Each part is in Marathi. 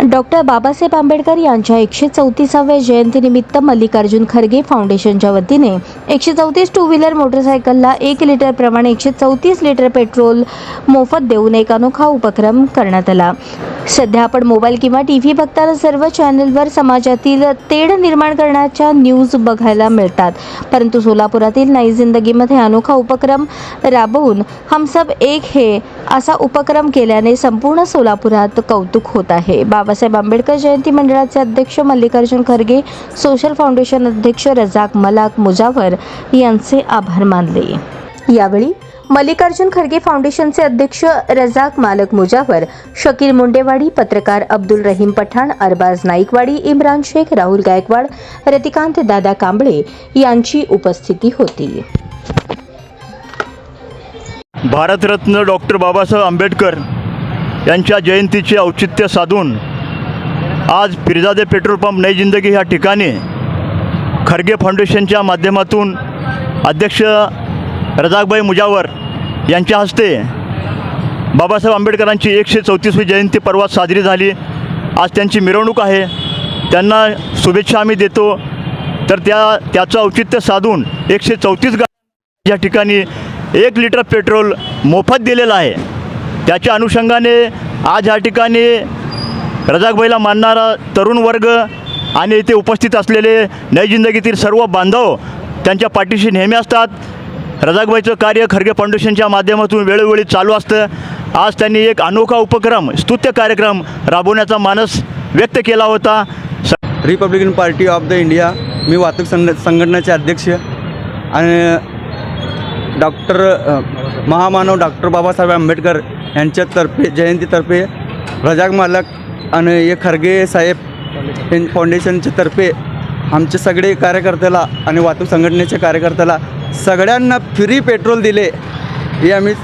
डॉक्टर बाबासाहेब आंबेडकर यांच्या एकशे चौतीसाव्या जयंतीनिमित्त मल्लिकार्जुन खरगे फाउंडेशनच्या वतीने एकशे चौतीस टू व्हीलर मोटरसायकलला एक लिटरप्रमाणे एकशे चौतीस लिटर पेट्रोल मोफत देऊन एक अनोखा उपक्रम करण्यात आला. सध्या आपण मोबाईल किंवा टी व्ही बघताना सर्व चॅनलवर समाजातील तेढ निर्माण करण्याच्या न्यूज बघायला मिळतात. परंतु सोलापुरातील नाही जिंदगीमध्ये अनोखा उपक्रम राबवून हम सब एक हे असा उपक्रम केल्याने संपूर्ण सोलापुरात कौतुक होत आहे. बाबासाहेब आंबेडकर जयंती मंडळाचे अध्यक्ष मल्लिकार्जुन खरगे सोशल फाउंडेशन अध्यक्ष रजाक मलाक मुजावर यांचे आभार मानले. यावेळी मल्लिकार्जुन खरगे फाउंडेशनचे अध्यक्ष रजाक मालक मुजावर शकील मुंडेवाडी पत्रकार अब्दुल रहीम पठाण अरबाज नाईकवाडी इम्रान शेख राहुल गायकवाड रतिकांत दादा कांबळे यांची उपस्थिती होती. भारतरत्न डॉक्टर बाबासाहेब आंबेडकर यांच्या जयंतीचे औचित्य साधून आज फिरजादे पेट्रोल पंप नई जिंदगी ह्या ठिकाणी खरगे फाउंडेशनच्या माध्यमातून अध्यक्ष रजाकबाई मुजावर यांच्या हस्ते बाबासाहेब आंबेडकरांची एकशे चौतीसवी जयंती पर्वात साजरी झाली. आज त्यांची मिरवणूक आहे. त्यांना शुभेच्छा आम्ही देतो. तर त्या त्याचं औचित्य साधून एकशे चौतीस गा या ठिकाणी एक लिटर पेट्रोल मोफत दिलेलं आहे. त्याच्या अनुषंगाने आज या ठिकाणी रजाकबाईला मानणारा तरुण वर्ग आणि इथे उपस्थित असलेले नई जिंदगीतील सर्व बांधव त्यांच्या पाठीशी नेहमी असतात. रजाकबाईचं कार्य खरगे फाउंडेशनच्या माध्यमातून वेळोवेळी चालू असतं. आज त्यांनी एक अनोखा उपक्रम स्तुत्य कार्यक्रम राबवण्याचा मानस व्यक्त केला होता. स Republican Party of the India मी वाहतूक संघ संघटनेचे अध्यक्ष आणि डॉक्टर महामानव डॉक्टर बाबासाहेब आंबेडकर यांच्यातर्फे जयंतीतर्फे रजाक मालक आणि हे खरगे साहेब हे फाउंडेशनच्या तर्फे आमचे सगळे कार्यकर्त्याला आणि वाहतूक संघटनेच्या कार्यकर्त्याला सगळ्यांना फ्री पेट्रोल दिले. हे आम्ही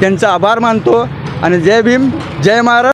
त्यांचा आभार मानतो. आणि जय भीम जय महाराज